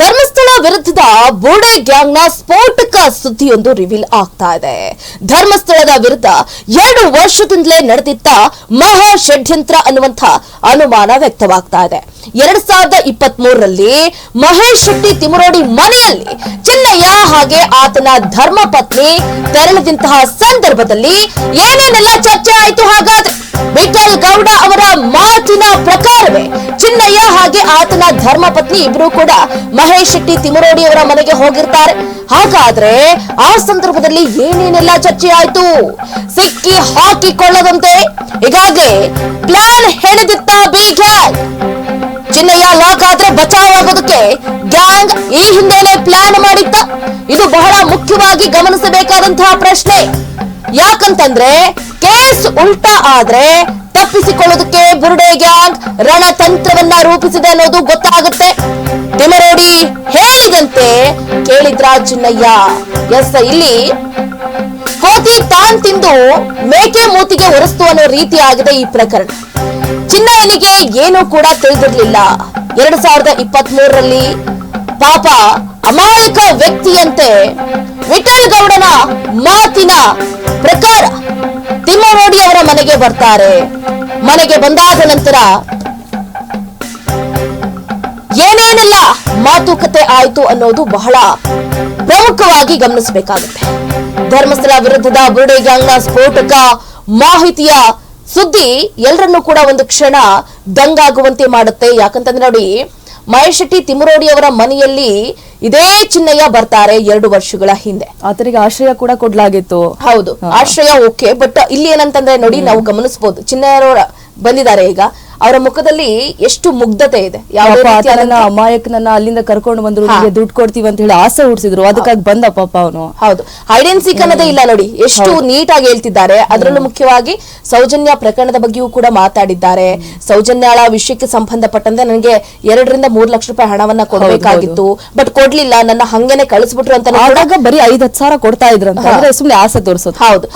ಧರ್ಮಸ್ಥಳ ವಿರುದ್ಧದ ಬೋಡೆ ಗ್ಯಾಂಗ್ನ ಸ್ಫೋಟಕ ಸುದ್ದಿಯೊಂದು ರಿವೀಲ್ ಆಗ್ತಾ ಇದೆ. ಧರ್ಮಸ್ಥಳದ ವಿರುದ್ಧ ಎರಡು ವರ್ಷದಿಂದಲೇ ನಡೆದಿದ್ದ ಮಹಾ ಷಡ್ಯಂತ್ರ ಅನ್ನುವಂತ ಅನುಮಾನ ವ್ಯಕ್ತವಾಗ್ತಾ ಇದೆ. ಎರಡ್ ಸಾವಿರದ ಇಪ್ಪತ್ತ್ ಮೂರರಲ್ಲಿ ಮಹೇಶ್ ತಿಮರೋಡಿ ಮನೆಯಲ್ಲಿ ಚಿನ್ನಯ್ಯ ಹಾಗೆ ಆತನ ಧರ್ಮ ಪತ್ನಿ ತೆರಳಿದಂತಹ ಸಂದರ್ಭದಲ್ಲಿ ಏನೇನೆಲ್ಲ ಚರ್ಚೆ ಆಯ್ತು ಹಾಗಾದ್ರೆ ವಿಠಲ್ ಗೌಡ ಅವರ ಮಾತಿನ ಪ್ರಕಾರವೇ ಚಿನ್ನಯ್ಯ ಹಾಗೆ ಆತನ ಧರ್ಮ ಪತ್ನಿ ಇಬ್ರು ಕೂಡ ಮಹೇಶ್ ಶೆಟ್ಟಿ ತಿಮರೋಡಿ ಅವರ ಮನೆಗೆ ಹೋಗಿರ್ತಾರೆ. ಹಾಗಾದ್ರೆ ಆ ಸಂದರ್ಭದಲ್ಲಿ ಏನೇನೆಲ್ಲ ಚರ್ಚೆ ಆಯ್ತು? ಸಿಕ್ಕಿ ಹಾಕಿಕೊಳ್ಳದಂತೆ ಈಗಾಗಲೇ ಪ್ಲಾನ್ ಹೆಣೆದಿತ್ತ ಬಿ ಗ್ಯಾಂಗ್ ಚಿನ್ನಯ್ಯ ಲಾಕ್ ಆದ್ರೆ ಬಚಾವ್ ಆಗೋದಕ್ಕೆ ಗ್ಯಾಂಗ್ ಈ ಹಿಂದೆನೆ ಪ್ಲಾನ್ ಮಾಡಿತ್ತ. ಇದು ಬಹಳ ಮುಖ್ಯವಾಗಿ ಗಮನಿಸಬೇಕಾದಂತಹ ಪ್ರಶ್ನೆ. ಯಾಕಂತಂದ್ರೆ ಕೇಸ್ ಉಲ್ಟಾ ಆದ್ರೆ ತಪ್ಪಿಸಿಕೊಳ್ಳೋದಕ್ಕೆ ಬುರುಡೆ ಗ್ಯಾಂಗ್ ರಣತಂತ್ರವನ್ನ ರೂಪಿಸಿದೆ ಅನ್ನೋದು ಗೊತ್ತಾಗುತ್ತೆ. ತಿಮರೋಡಿ ಹೇಳಿದಂತೆ ಕೇಳಿದ್ರ ಚಿನ್ನಯ್ಯ? ಎಸ್ ಇಲ್ಲಿ ಕೋತಿ ತಾನ್ ತಿಂದು ಮೇಕೆ ಮೂತಿಗೆ ಒರೆಸ್ತು ಅನ್ನೋ ರೀತಿ ಆಗಿದೆ ಈ ಪ್ರಕರಣ. ಚಿನ್ನಯ್ಯನಿಗೆ ಏನೂ ಕೂಡ ತಿಳಿದಿರ್ಲಿಲ್ಲ. ಎರಡ್ ಸಾವಿರದ ಇಪ್ಪತ್ತ್ ಮೂರರಲ್ಲಿ ಪಾಪ ಅಮಾಯಕ ವ್ಯಕ್ತಿಯಂತೆ ವಿಠಲ್ ಗೌಡನ ಮಾತಿನ ಪ್ರಕಾರ ತಿಮ್ಮರೋಡಿ ಅವರ ಮನೆಗೆ ಬರ್ತಾರೆ. ಮನೆಗೆ ಬಂದಾದ ನಂತರ ಏನೇನೆಲ್ಲ ಮಾತುಕತೆ ಆಯಿತು ಅನ್ನೋದು ಬಹಳ ಪ್ರಮುಖವಾಗಿ ಗಮನಿಸಬೇಕಾಗುತ್ತೆ. ಧರ್ಮಸ್ಥಳ ವಿರುದ್ಧದ ಬುರುಡೆ ಗ್ಯಾಂಗ್ನ ಸ್ಫೋಟಕ ಮಾಹಿತಿಯ ಸುದ್ದಿ ಎಲ್ಲರನ್ನೂ ಕೂಡ ಒಂದು ಕ್ಷಣ ದಂಗಾಗುವಂತೆ ಮಾಡುತ್ತೆ. ಯಾಕಂತಂದ್ರೆ ನೋಡಿ ಮಹೇಶ್ ಶೆಟ್ಟಿ ತಿಮರೋಡಿ ಅವರ ಮನೆಯಲ್ಲಿ ಇದೇ ಚಿನ್ನಯ್ಯ ಬರ್ತಾರೆ ಎರಡು ವರ್ಷಗಳ ಹಿಂದೆ. ಆತರಿಗೆ ಆಶ್ರಯ ಕೂಡ ಕೊಡ್ಲಾಗಿತ್ತು. ಹೌದು ಆಶ್ರಯ ಓಕೆ ಬಟ್ ಇಲ್ಲಿ ಏನಂತಂದ್ರೆ ನೋಡಿ ನಾವು ಗಮನಿಸಬಹುದು ಚಿನ್ನಯ್ಯರವರ ಬಂದಿದ್ದಾರೆ ಈಗ. ಅವರ ಮುಖದಲ್ಲಿ ಎಷ್ಟು ಮುಗ್ಧತೆ ಇದೆ. ಯಾವ ಅಮಾಯಕನನ್ನ ಅಲ್ಲಿಂದ ಕರ್ಕೊಂಡು ಬಂದ್ರು ದುಡ್ಡು ಕೊಡ್ತೀವಿ ಅಂತ ಹೇಳಿ ಆಸೆ ಹುಡ್ಸಿದ್ರು ಅದಕ್ಕಾಗಿ ಬಂದ ಪಾಪ ಅವನು. ಹೌದು. ಸೀಕ್ ಅನ್ನೋದೇ ಇಲ್ಲ ನೋಡಿ. ಎಷ್ಟು ನೀಟಾಗಿ ಹೇಳ್ತಿದ್ದಾರೆ. ಅದರಲ್ಲೂ ಮುಖ್ಯವಾಗಿ ಸೌಜನ್ಯ ಪ್ರಕರಣದ ಬಗ್ಗೆಯೂ ಕೂಡ ಮಾತಾಡಿದ್ದಾರೆ. ಸೌಜನ್ಯಾಳ ವಿಷಯಕ್ಕೆ ಸಂಬಂಧಪಟ್ಟಂತೆ ನನಗೆ ಎರಡರಿಂದ ಮೂರ್ ಲಕ್ಷ ರೂಪಾಯಿ ಹಣವನ್ನ ಕೊಡಬೇಕಾಗಿತ್ತು. ಬಟ್ ಕೊಡ್ಲಿಲ್ಲ. ನನ್ನ ಹಂಗೇನೆ ಕಳಿಸ್ಬಿಟ್ರು ಅಂತ ಬರೀ ಐದ್ ಹತ್ತು ಸಾವಿರ ಕೊಡ್ತಾ ಇದ್ರು ಅಂದ್ರೆ ಸುಮ್ನೆ ಆಸೆ ತೋರಿಸೋದು. ಹೌದು.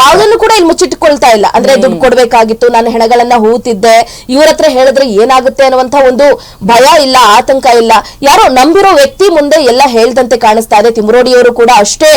ಯಾವ್ದನ್ನು ಕೂಡ ಇಲ್ಲಿ ಮುಚ್ಚಿಟ್ಕೊಳ್ತಾ ಇಲ್ಲ. ಅಂದ್ರೆ ದುಡ್ಡು ಕೊಡ್ಬೇಕಾಗಿತ್ತು. ನಾನು ಹೆಣಗಳನ್ನ ಹೂತಿದ್ದೆ. ಇವ್ರ ಹತ್ರ ಹೇಳಿದ್ರೆ ಏನಾಗುತ್ತೆ ಅನ್ನುವಂತ ಒಂದು ಭಯ ಇಲ್ಲ ಆತಂಕ ಇಲ್ಲ. ಯಾರೋ ನಂಬಿರೋ ವ್ಯಕ್ತಿ ಮುಂದೆ ಎಲ್ಲ ಹೇಳ್ದಂತೆ ಕಾಣಿಸ್ತಾ ಇದೆ. ತಿಮರೋಡಿಯವರು ಕೂಡ ಅಷ್ಟೇ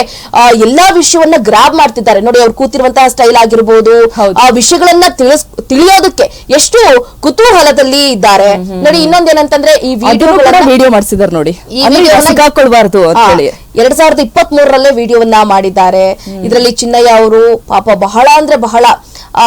ಎಲ್ಲಾ ವಿಷಯವನ್ನ ಗ್ರಾಬ್ ಮಾಡ್ತಿದ್ದಾರೆ. ನೋಡಿ ಅವ್ರು ಕೂತಿರುವಂತಹ ಸ್ಟೈಲ್ ಆಗಿರ್ಬೋದು ಆ ವಿಷಯಗಳನ್ನ ತಿಳಿಸ್ ತಿಳಿಯೋದಕ್ಕೆ ಎಷ್ಟು ಕುತೂಹಲದಲ್ಲಿ ಇದ್ದಾರೆ. ನೋಡಿ ಇನ್ನೊಂದೇನಂತಂದ್ರೆ ಈ ವಿಡಿಯೋ ವಿಡಿಯೋ ಮಾಡ್ಸಿದಾರ್ ನೋಡಿ. ಈ ಅಂದ್ರೆ ಎರಡ್ ಸಾವಿರದ ಇಪ್ಪತ್ತ್ ಮೂರರಲ್ಲೇ ವಿಡಿಯೋವನ್ನ ಮಾಡಿದ್ದಾರೆ. ಇದರಲ್ಲಿ ಚಿನ್ನಯ್ಯ ಅವರು ಪಾಪ ಬಹಳ ಅಂದ್ರೆ ಬಹಳ ಆ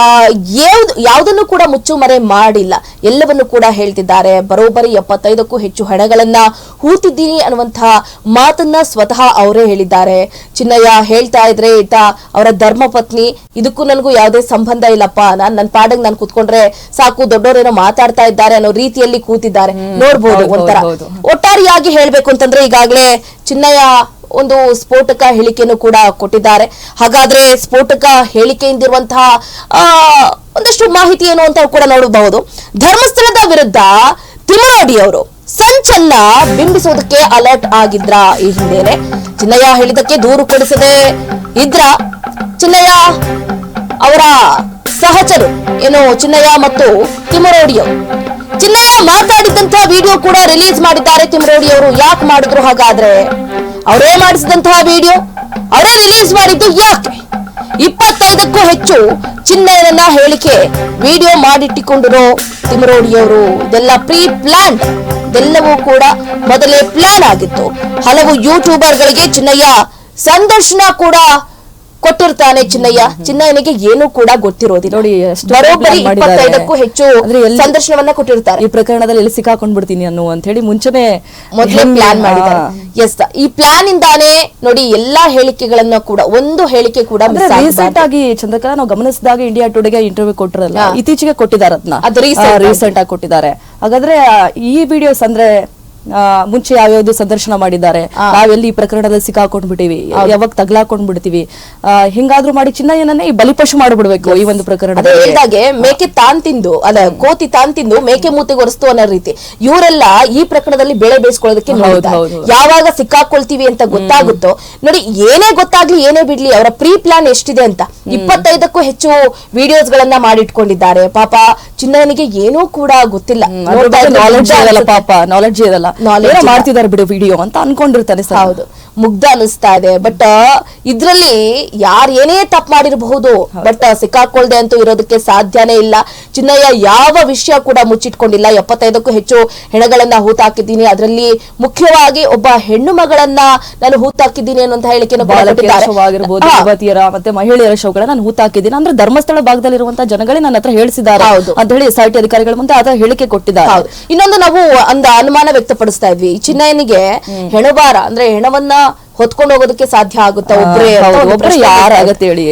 ಯಾವುದನ್ನು ಕೂಡ ಮುಚ್ಚುಮರೆ ಮಾಡಿಲ್ಲ. ಎಲ್ಲವನ್ನು ಕೂಡ ಹೇಳ್ತಿದ್ದಾರೆ. ಬರೋಬ್ಬರಿ ಎಪ್ಪತ್ತೈದಕ್ಕೂ ಹೆಚ್ಚು ಹಣಗಳನ್ನ ಹೂತಿದ್ದೀನಿ ಅನ್ನುವಂತಹ ಮಾತನ್ನ ಸ್ವತಃ ಅವರೇ ಹೇಳಿದ್ದಾರೆ. ಚಿನ್ನಯ್ಯ ಹೇಳ್ತಾ ಇದ್ರೆ ಈತ ಅವರ ಧರ್ಮ ಪತ್ನಿ. ಇದಕ್ಕೂ ನನಗೂ ಯಾವುದೇ ಸಂಬಂಧ ಇಲ್ಲಪ್ಪ. ನಾನ್ ನನ್ನ ಪಾಡಂಗ್ ನಾನು ಕೂತ್ಕೊಂಡ್ರೆ ಸಾಕು ದೊಡ್ಡವರೇನೋ ಮಾತಾಡ್ತಾ ಇದ್ದಾರೆ ಅನ್ನೋ ರೀತಿಯಲ್ಲಿ ಕೂತಿದ್ದಾರೆ. ನೋಡ್ಬೋದು ಒಂಥರ. ಒಟ್ಟಾರೆಯಾಗಿ ಹೇಳ್ಬೇಕು ಅಂತಂದ್ರೆ ಈಗಾಗಲೇ ಚಿನ್ನಯ್ಯ ಒಂದು ಸ್ಫೋಟಕ ಹೇಳಿಕೆಯನ್ನು ಕೂಡ ಕೊಟ್ಟಿದ್ದಾರೆ. ಹಾಗಾದ್ರೆ ಸ್ಫೋಟಕ ಹೇಳಿಕೆಯಿಂದಿರುವಂತಹ ಒಂದಷ್ಟು ಮಾಹಿತಿ ಏನು ಅಂತ ಕೂಡ ನೋಡಬಹುದು. ಧರ್ಮಸ್ಥಳದ ವಿರುದ್ಧ ತಿಮರೋಡಿ ಅವರು ಸಂಚನ್ನ ಬಿಂಬಿಸೋದಕ್ಕೆ ಅಲರ್ಟ್ ಆಗಿದ್ರ ಈ ಹಿಂದೆನೆ ಚಿನ್ನಯ್ಯ ಹೇಳಿದಕ್ಕೆ ದೂರು ಕೊಡಿಸದೆ ಇದ್ರ? ಚಿನ್ನಯ್ಯ ಅವರ ಸಹಚರು ಏನು ಚಿನ್ನಯ್ಯ ಮತ್ತು ತಿಮರೋಡಿ ಅವರು? ಚಿನ್ನಯ್ಯ ಮಾತಾಡಿದಂತಹ ವಿಡಿಯೋ ಕೂಡ ರಿಲೀಸ್ ಮಾಡಿದ್ದಾರೆ ತಿಮ್ಮರೋಡಿಯವರು ಯಾಕೆ ಮಾಡಿದ್ರು ಹಾಗಾದ್ರೆ? ಅವರೇ ಮಾಡಿಸಿದಂತಹ ವಿಡಿಯೋ ಅವರೇ ರಿಲೀಸ್ ಮಾಡಿದ್ದು ಯಾಕೆ? ಇಪ್ಪತ್ತೈದಕ್ಕೂ ಹೆಚ್ಚು ಚಿನ್ನಯ್ಯನ ಹೇಳಿಕೆ ವಿಡಿಯೋ ಮಾಡಿಟ್ಟಿಕೊಂಡಿರೋ ತಿಮರೋಡಿಯವರು ಇದೆಲ್ಲ ಪ್ರೀ ಪ್ಲಾನ್ ಇದೆಲ್ಲವೂ ಕೂಡ ಮೊದಲೇ ಪ್ಲಾನ್ ಆಗಿತ್ತು. ಹಲವು ಯೂಟ್ಯೂಬರ್ಗಳಿಗೆ ಚಿನ್ನಯ್ಯ ಸಂದರ್ಶನ ಕೂಡ ಕೊಟ್ಟಿರ್ತಾನೆ ಚಿನ್ನಯ್ಯ. ಚಿನ್ನಯ್ಯನಿಗೆ ಏನು ಕೂಡ ಗೊತ್ತಿರೋದಿಲ್ಲ. ನೋಡಿ, ಬರೋಬ್ಬರಿ. ಇಪ್ಪತ್ತೈದಕ್ಕೂ ಹೆಚ್ಚು ಸಂದರ್ಶನವನ್ನ ಕೊಟ್ಟಿರ್ತಾರೆ. ಈ ಪ್ರಕರಣದಲ್ಲಿ ಎಲ್ಲಿ ಸಿಕ್ಕಾಕೊಂಡ್ ಬಿಡ್ತೀನಿ ಅನ್ನೋ ಅಂತ ಹೇಳಿ ಮುಂಚೆನೆ ಮೊದಲೇ ಪ್ಲಾನ್ ಮಾಡಿದ್ದಾರೆ. ಎಸ್ ಈ ಪ್ಲಾನ್ ಇಂದಾನೆ ನೋಡಿ ಎಲ್ಲಾ ಹೇಳಿಕೆಗಳನ್ನ ಕೂಡ ಒಂದು ಹೇಳಿಕೆ ಕೂಡ ರೀಸೆಂಟ್ ಆಗಿ ಚಂದ್ರಕಲಾ ನಾವು ಗಮನಿಸಿದಾಗ ಇಂಡಿಯಾ ಟುಡೆಗೆ ಇಂಟರ್ವ್ಯೂ ಕೊಟ್ಟಿರಲ್ಲ. ಇತ್ತೀಚೆಗೆ ಕೊಟ್ಟಿದ್ದಾರೆ ಅದನ್ನ ಅದು ರೀಸೆಂಟ್ ಆಗಿ. ಕೊಟ್ಟಿದ್ದಾರೆ. ಹಾಗಾದ್ರೆ ಈ ವಿಡಿಯೋಸ್ ಅಂದ್ರೆ ಮುಂಚೆ ಯಾವ್ಯಾವ್ದು ಸಂದರ್ಶನ ಮಾಡಿದ್ದಾರೆ. ನಾವೆಲ್ಲಿ ಈ ಪ್ರಕರಣದಲ್ಲಿ ಸಿಕ್ಕಾಕೊಂಡ್ ಬಿಟ್ಟಿವಿ ಯಾವಾಗ ತಗ್ಲಾಕೊಂಡ್ ಬಿಡ್ತೀವಿ ಹಿಂಗಾದ್ರೂ ಮಾಡಿ ಏನನ್ನೇ ಈ ಬಲಿಪಶು ಮಾಡ್ಬಿಡ್ಬೇಕು ಈ ಒಂದು ಪ್ರಕರಣ ಹೇಳಿದಾಗೆ ಮೇಕೆ ತಾನ್ ತಿಂದು ಅಲ್ಲ ಕೋತಿ ತಾನ್ ತಿಂದು ಮೇಕೆ ಮೂತಿಗೆ ಒರೆಸ್ತು ಅನ್ನೋ ರೀತಿ. ಇವರೆಲ್ಲ ಈ ಪ್ರಕರಣದಲ್ಲಿ ಬೆಳೆ ಬೇಯಿಸ್ಕೊಳ್ಳೋದಕ್ಕೆ ಯಾವಾಗ ಸಿಕ್ಕಾಕೊಳ್ತೀವಿ ಅಂತ ಗೊತ್ತಾಗುತ್ತೋ ನೋಡಿ ಏನೇ ಗೊತ್ತಾಗ್ಲಿ ಏನೇ ಬಿಡ್ಲಿ ಅವರ ಪ್ರೀ ಪ್ಲಾನ್ ಎಷ್ಟಿದೆ ಅಂತ. ಇಪ್ಪತ್ತೈದಕ್ಕೂ ಹೆಚ್ಚು ವಿಡಿಯೋಸ್ ಗಳನ್ನ ಮಾಡಿಟ್ಕೊಂಡಿದ್ದಾರೆ. ಪಾಪ ಚಿನ್ನನಿಗೆ ಏನೂ ಕೂಡ ಗೊತ್ತಿಲ್ಲ. ನಾಲೆಡ್ಜ್ ಇರಲ್ಲ. ಪಾಪ ನಾಲೆಡ್ಜ್ ಇರಲ್ಲ. ಮಾಡ್ತಿದ್ದಾರೆ ಬಿಡು ವಿಡಿಯೋ ಅಂತ ಅನ್ಕೊಂಡಿರ್ತಾನೆ ಸರ್. ಹೌದು. ಮುಗ್ಧ ಅನಿಸ್ತಾ ಇದೆ. ಬಟ್ ಇದ್ರಲ್ಲಿ ಯಾರ್ ಏನೇ ತಪ್ಪು ಮಾಡಿರಬಹುದು ಬಟ್ ಸಿಕ್ಕಾಕೊಳ್ದೆ ಅಂತೂ ಇರೋದಕ್ಕೆ ಸಾಧ್ಯನೇ ಇಲ್ಲ. ಚಿನ್ನಯ್ಯ ಯಾವ ವಿಷಯ ಕೂಡ ಮುಚ್ಚಿಟ್ಕೊಂಡಿಲ್ಲ. ಎಪ್ಪತ್ತೈದಕ್ಕೂ ಹೆಚ್ಚು ಹೆಣಗಳನ್ನ ಹೂತಾಕಿದ್ದೀನಿ. ಅದರಲ್ಲಿ ಮುಖ್ಯವಾಗಿ ಒಬ್ಬ ಹೆಣ್ಣು ಮಗಳನ್ನ ನಾನು ಹೂತಾಕಿದ್ದೀನಿ ಅನ್ನುವಂತ ಹೇಳಿಕೆಯನ್ನು ಮತ್ತೆ ಮಹಿಳೆಯರ ಶವಗಳನ್ನ ನಾನು ಹೂತಾಕಿದ್ದೀನಿ. ಅಂದ್ರೆ ಧರ್ಮಸ್ಥಳ ಭಾಗದಲ್ಲಿರುವಂತಹ ಜನಗಳೇ ನನ್ನ ಹತ್ರ ಹೇಳಿಸಿದ್ದಾರೆ. ಅಂತ ಹೇಳಿ ಎಸ್ ಐ ಟಿ ಅಧಿಕಾರಿಗಳ ಮುಂದೆ ಅದರ ಹೇಳಿಕೆ ಕೊಟ್ಟಿದ್ದಾರೆ. ಇನ್ನೊಂದು ನಾವು ಒಂದು ಅನುಮಾನ ವ್ಯಕ್ತಪಡಿಸ್ತಾ ಇದ್ವಿ. ಚಿನ್ನಯ್ಯನಿಗೆ ಹೆಣಬಾರ ಅಂದ್ರೆ ಹೆಣವನ್ನ ಹೊತ್ಕೊಂಡು ಹೋಗೋದಕ್ಕೆ ಸಾಧ್ಯ ಆಗುತ್ತಾ? ಒಬ್ರು ಒಬ್ರೇ ಅಂತ ಹೌದು, ಒಬ್ರೇ ಪ್ರಶ್ನೆ ಯಾರ್ ಆಗತ್ತೆ ಹೇಳಿ?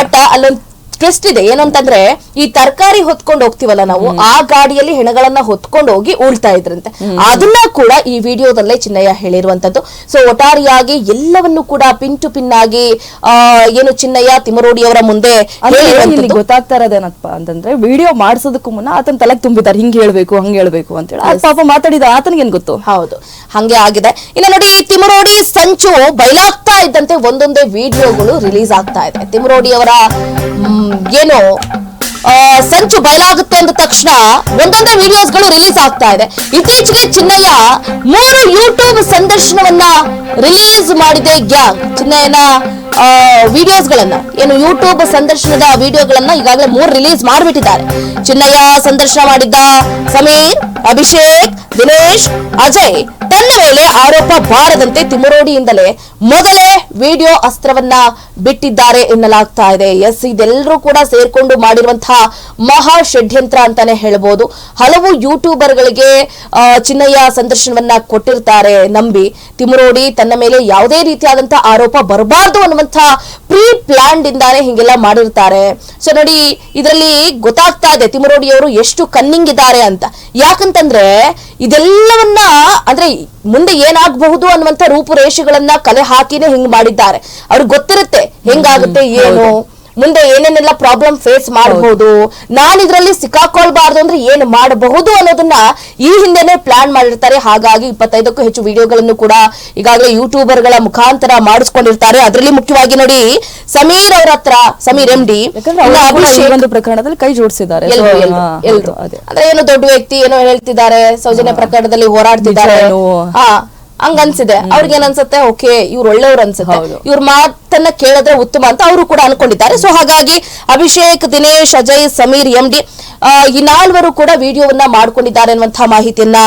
ಬಟ್ ಅಲ್ಲೊಂದು ಟ್ವಿಸ್ಟ್ ಇದೆ. ಏನು ಅಂತಂದ್ರೆ ಈ ತರಕಾರಿ ಹೊತ್ಕೊಂಡು ಹೋಗ್ತಿವಲ್ಲ ನಾವು ಆ ಗಾಡಿಯಲ್ಲಿ ಹೆಣಗಳನ್ನ ಹೊತ್ಕೊಂಡು ಹೋಗಿ ಉಳ್ತಾ ಇದ್ರಂತೆ. ಅದನ್ನ ಕೂಡ ಈ ವಿಡಿಯೋದಲ್ಲೇ ಚಿನ್ನಯ್ಯ ಹೇಳಿರುವಂತದ್ದು. ಸೊ ಒಟಾರಿಯಾಗಿ ಎಲ್ಲವನ್ನು ಕೂಡ ಪಿನ್ ಟು ಪಿನ್ ಆಗಿ ಆ, ಏನು ಚಿನ್ನಯ್ಯ ತಿಮರೋಡಿ ಅವರ ಮುಂದೆ ಗೊತ್ತಾಗ್ತಾ ಇರೋದೇನಪ್ಪ ಅಂತಂದ್ರೆ ವಿಡಿಯೋ ಮಾಡಿಸೋದಕ್ಕೂ ಮುನ್ನ ಆತನ ತಲೆಗೆ ತುಂಬಿದ್ದಾರೆ. ಹಿಂಗ್ ಹೇಳ್ಬೇಕು ಹಂಗ್ ಹೇಳ್ಬೇಕು ಅಂತ ಹೇಳಿ ಪಾಪ ಮಾತಾಡಿದ ಆತನಿಗೇನ್ ಗೊತ್ತು? ಹೌದು. ಹಂಗೆ ಆಗಿದೆ. ಇನ್ನು ನೋಡಿ ತಿಮರೋಡಿ ಸಂಚು ಬಯಲಾಗ್ತಾ ಇದ್ದಂತೆ ಒಂದೊಂದೇ ವಿಡಿಯೋಗಳು ರಿಲೀಸ್ ಆಗ್ತಾ ಇದೆ. ತಿಮರೋಡಿ ಅವರ ಮ್, ಏನು ಸಂಚು ಬಯಲಾಗುತ್ತೆ ಅಂದ ತಕ್ಷಣ ಒಂದೊಂದೇ ವಿಡಿಯೋಸ್ಗಳು ರಿಲೀಸ್ ಆಗ್ತಾ ಇದೆ. ಇತ್ತೀಚೆಗೆ ಚಿನ್ನಯ್ಯ ಮೂರು ಯೂಟ್ಯೂಬ್ ಸಂದರ್ಶನವನ್ನ ರಿಲೀಸ್ ಮಾಡಿದೆ ಗ್ಯಾಂಗ್. ಚಿನ್ನಯ್ಯನ ವಿಡಿಯೋಸ್ಗಳನ್ನ ಏನು ಯೂಟ್ಯೂಬ್ ಸಂದರ್ಶನದ ವಿಡಿಯೋಗಳನ್ನ ಈಗಾಗಲೇ ಮೂರು ರಿಲೀಸ್ ಮಾಡಿಬಿಟ್ಟಿದ್ದಾರೆ. ಚಿನ್ನಯ್ಯ ಸಂದರ್ಶನ ಮಾಡಿದ್ದ ಸಮೀರ್, ಅಭಿಷೇಕ್, ದಿನೇಶ್, ಅಜಯ್. ತನ್ನ ಮೇಲೆ ಆರೋಪ ಬಾರದಂತೆ ತಿಮರೋಡಿಯಿಂದಲೇ ಮೊದಲೇ ವಿಡಿಯೋ ಅಸ್ತ್ರವನ್ನ ಬಿಟ್ಟಿದ್ದಾರೆ ಎನ್ನಲಾಗ್ತಾ ಇದೆ. ಎಸ್, ಇದೆಲ್ಲರೂ ಕೂಡ ಸೇರ್ಕೊಂಡು ಮಾಡಿರುವಂತಹ ಮಹಾ ಷಡ್ಯಂತ್ರ ಅಂತಾನೆ ಹೇಳ್ಬೋದು. ಹಲವು ಯೂಟ್ಯೂಬರ್ ಗಳಿಗೆ ಚಿನ್ನಯ್ಯ ಸಂದರ್ಶನವನ್ನ ಕೊಟ್ಟಿರ್ತಾರೆ ನಂಬಿ. ತಿಮರೋಡಿ ತನ್ನ ಮೇಲೆ ಯಾವುದೇ ರೀತಿಯಾದಂತಹ ಆರೋಪ ಬರಬಾರದು ಅನ್ನುವಂತ ಪ್ರೀ ಪ್ಲಾನ್ಡ್ ಇಂದಾನೆ ಹಿಂಗೆಲ್ಲ ಮಾಡಿರ್ತಾರೆ. ಸೊ ನೋಡಿ ಇದರಲ್ಲಿ ಗೊತ್ತಾಗ್ತಾ ಇದೆ ತಿಮರೋಡಿ ಅವರು ಎಷ್ಟು ಕನ್ನಿಂಗ್ ಇದ್ದಾರೆ ಅಂತ. ಯಾಕಂತಂದ್ರೆ ಇದೆಲ್ಲವನ್ನ ಅಂದ್ರೆ ಮುಂದೆ ಏನಾಗಬಹುದು ಅನ್ನುವಂತ ರೂಪುರೇಷೆಗಳನ್ನ ಕಲೆ ಹಾಕಿನೇ ಹಿಂಗ್ ಮಾಡಿದ್ದಾರೆ. ಅವ್ರಿಗೆ ಗೊತ್ತಿರುತ್ತೆ ಹೆಂಗಾಗುತ್ತೆ ಏನು? ಮುಂದೆ ಏನೇನೆಲ್ಲ ಪ್ರಾಬ್ಲಮ್ ಫೇಸ್ ಮಾಡಬಹುದು ನಾನು ಇದರಲ್ಲಿ ಸಿಕ್ಕಾಕೊಳ್ಬಾರ್ದು ಅಂದ್ರೆ ಏನು ಮಾಡಬಹುದು ಅನ್ನೋದನ್ನ ಈ ಹಿಂದೆನೆ ಪ್ಲಾನ್ ಮಾಡಿರ್ತಾರೆ. ಹಾಗಾಗಿ ಇಪ್ಪತ್ತೈದಕ್ಕೂ ಹೆಚ್ಚು ವಿಡಿಯೋಗಳನ್ನು ಕೂಡ ಈಗಾಗಲೇ ಯೂಟ್ಯೂಬರ್ಗಳ ಮುಖಾಂತರ ಮಾಡಿಸ್ಕೊಂಡಿರ್ತಾರೆ. ಅದರಲ್ಲಿ ಮುಖ್ಯವಾಗಿ ನೋಡಿ ಸಮೀರ್ ಅವ್ರ ಹತ್ರ ಸಮೀರ್ ಎಂ ಡಿ ಒಂದು ಪ್ರಕರಣದಲ್ಲಿ ಕೈ ಜೋಡಿಸಿದ್ದಾರೆ. ಅಂದ್ರೆ ಏನೋ ದೊಡ್ಡ ವ್ಯಕ್ತಿ ಏನೋ ಹೇಳ್ತಿದ್ದಾರೆ ಸೌಜನ್ಯ ಪ್ರಕರಣದಲ್ಲಿ ಹೋರಾಡ್ತಿದ್ದಾರೆ. ಹಂಗ ಅನ್ಸಿದೆ ಅವ್ರಿಗೆ ಏನ್ ಅನ್ಸುತ್ತೆ? ಓಕೆ ಇವ್ರು ಒಳ್ಳೆಯವ್ರು ಅನ್ಸುತ್ತೆ. ಇವ್ರ ಇವ್ರ ಮಾತನ್ನ ಕೇಳಿದ್ರೆ ಉತ್ತಮ ಅಂತ ಅವರು ಕೂಡ ಅನ್ಕೊಂಡಿದ್ದಾರೆ. ಸೊ ಹಾಗಾಗಿ ಅಭಿಷೇಕ್ ದಿನೇಶ್ ಅಜಯ್ ಸಮೀರ್ ಎಂ ಡಿ ಈ ನಾಲ್ವರು ಕೂಡ ವಿಡಿಯೋವನ್ನ ಮಾಡ್ಕೊಂಡಿದ್ದಾರೆ ಅನ್ನುವಂತಹ ಮಾಹಿತಿಯನ್ನ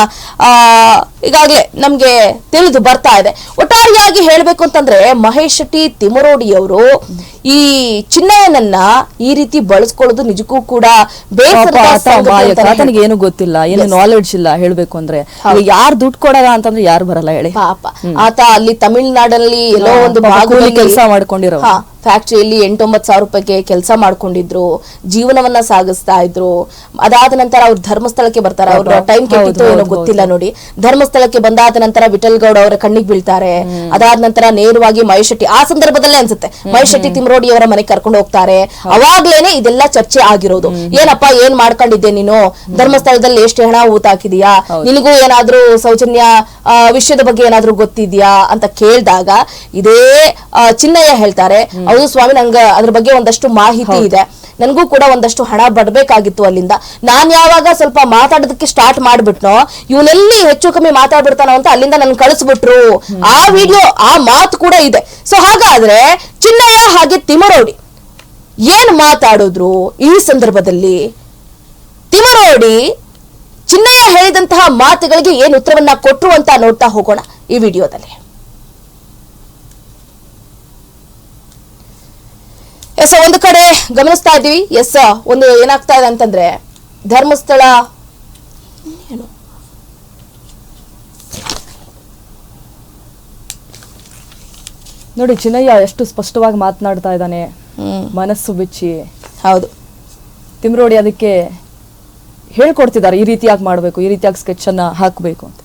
ಈಗಾಗಲೇ ನಮ್ಗೆ ತಿಳಿದು ಬರ್ತಾ ಇದೆ. ಒಟ್ಟಾರೆಯಾಗಿ ಹೇಳ್ಬೇಕು ಅಂತಂದ್ರೆ ಮಹೇಶ್ ಶೆಟ್ಟಿ ತಿಮರೋಡಿ ಅವರು ಈ ಚಿನ್ನಯನನ್ನ ಈ ರೀತಿ ಬಳಸ್ಕೊಳ್ಳೋದು ನಿಜಕ್ಕೂ ಕೂಡ ಬೇಸರ ಏನು ಗೊತ್ತಿಲ್ಲ ಏನು ನಾಲೆಡ್ಜ್ ಇಲ್ಲ ಹೇಳ್ಬೇಕು ಅಂದ್ರೆ. ಯಾರು ದುಡ್ಡು ಕೊಡಲ್ಲ ಅಂತಂದ್ರೆ ಯಾರು ಬರಲ್ಲ ಹೇಳಿ. ಪಾಪ. ಆತ ಅಲ್ಲಿ ತಮಿಳ್ನಾಡಲ್ಲಿ ಎಲ್ಲೋ ಒಂದು ಕೆಲ್ಸ ಮಾಡ್ಕೊಂಡಿರೋ. ಫ್ಯಾಕ್ಟ್ರಿಯಲ್ಲಿ ಎಂಟೊಂಬತ್ತು ಸಾವಿರ ರೂಪಾಯಿಗೆ ಕೆಲಸ ಮಾಡ್ಕೊಂಡಿದ್ರು ಜೀವನವನ್ನ ಸಾಗಿಸ್ತಾ ಇದ್ರು. ಅದಾದ ನಂತರ ಅವ್ರು ಧರ್ಮಸ್ಥಳಕ್ಕೆ ಬರ್ತಾರೆ. ಅವ್ರ ಟೈಮ್ ಕೆಟ್ಟಿತ್ತು ಏನೋ ಗೊತ್ತಿಲ್ಲ ನೋಡಿ. ಧರ್ಮಸ್ಥಳಕ್ಕೆ ಬಂದಾದ ನಂತರ ವಿಠಲ್ ಗೌಡ ಅವರ ಕಣ್ಣಿಗೆ ಬೀಳ್ತಾರೆ. ಅದಾದ ನಂತರ ನೇರವಾಗಿ ಮಹೇಶ್ ಶೆಟ್ಟಿ ಆ ಸಂದರ್ಭದಲ್ಲೇ ಅನ್ಸುತ್ತೆ. ಮಹೇಶ್ ಶೆಟ್ಟಿ ತಿಮರೋಡಿ ಅವರ ಮನೆ ಕರ್ಕೊಂಡು ಹೋಗ್ತಾರೆ. ಅವಾಗ್ಲೇನೆ ಇದೆಲ್ಲ ಚರ್ಚೆ ಆಗಿರೋದು. ಏನಪ್ಪ ಏನ್ ಮಾಡ್ಕೊಂಡಿದ್ದೆ ನೀನು? ಧರ್ಮಸ್ಥಳದಲ್ಲಿ ಎಷ್ಟು ಹಣ ಊತಾಕಿದೀಯಾ ನಿನಗೂ ಏನಾದ್ರೂ ಸೌಜನ್ಯ ವಿಷಯದ ಬಗ್ಗೆ ಏನಾದ್ರೂ ಗೊತ್ತಿದ್ಯಾ? ಅಂತ ಕೇಳಿದಾಗ ಇದೇ ಚಿನ್ನಯ್ಯ ಹೇಳ್ತಾರೆ. ಹೌದು ಸ್ವಾಮಿ ನಂಗೆ ಅದ್ರ ಬಗ್ಗೆ ಒಂದಷ್ಟು ಮಾಹಿತಿ ಇದೆ. ನನಗೂ ಕೂಡ ಒಂದಷ್ಟು ಹಣ ಬರಬೇಕಾಗಿತ್ತು ಅಲ್ಲಿಂದ. ನಾನು ಯಾವಾಗ ಸ್ವಲ್ಪ ಮಾತಾಡೋದಕ್ಕೆ ಸ್ಟಾರ್ಟ್ ಮಾಡ್ಬಿಟ್ನೋ ಇವನೆಲ್ಲಿ ಹೆಚ್ಚು ಕಮ್ಮಿ ಮಾತಾಡ್ಬಿಡ್ತಾನೋ ಅಂತ ಅಲ್ಲಿಂದ ನನ್ ಕಳಿಸ್ಬಿಟ್ರು. ಆ ವಿಡಿಯೋ ಆ ಮಾತು ಕೂಡ ಇದೆ. ಸೊ ಹಾಗಾದ್ರೆ ಚಿನ್ನಯ್ಯ ಹಾಗೆ ತಿಮರೋಡಿ ಏನ್ ಮಾತಾಡಿದ್ರು ಈ ಸಂದರ್ಭದಲ್ಲಿ? ತಿಮರೋಡಿ ಚಿನ್ನಯ್ಯ ಹೇಳಿದಂತಹ ಮಾತುಗಳಿಗೆ ಏನ್ ಉತ್ತರವನ್ನ ಕೊಟ್ರು ಅಂತ ನೋಡ್ತಾ ಹೋಗೋಣ ಈ ವಿಡಿಯೋದಲ್ಲಿ. ಎಸ್ ಒಂದು ಕಡೆ ಗಮನಿಸ್ತಾ ಇದ್ದೀವಿ. ಎಸ್ ಒಂದು ಏನಾಗ್ತಾ ಇದೆ ಅಂತಂದ್ರೆ ಧರ್ಮಸ್ಥಳ ನೋಡಿ ಚಿನ್ನಯ್ಯ ಎಷ್ಟು ಸ್ಪಷ್ಟವಾಗಿ ಮಾತನಾಡ್ತಾ ಇದ್ದಾನೆ. ಮನಸ್ಸು ಬಿಚ್ಚಿ. ಹೌದು. ತಿಮ್ರೋಡಿ ಅದಕ್ಕೆ ಹೇಳ್ಕೊಡ್ತಿದ್ದಾರೆ ಈ ರೀತಿಯಾಗಿ ಮಾಡಬೇಕು ಈ ರೀತಿಯಾಗಿ ಸ್ಕೆಚ್ ಅನ್ನ ಹಾಕಬೇಕು ಅಂತ.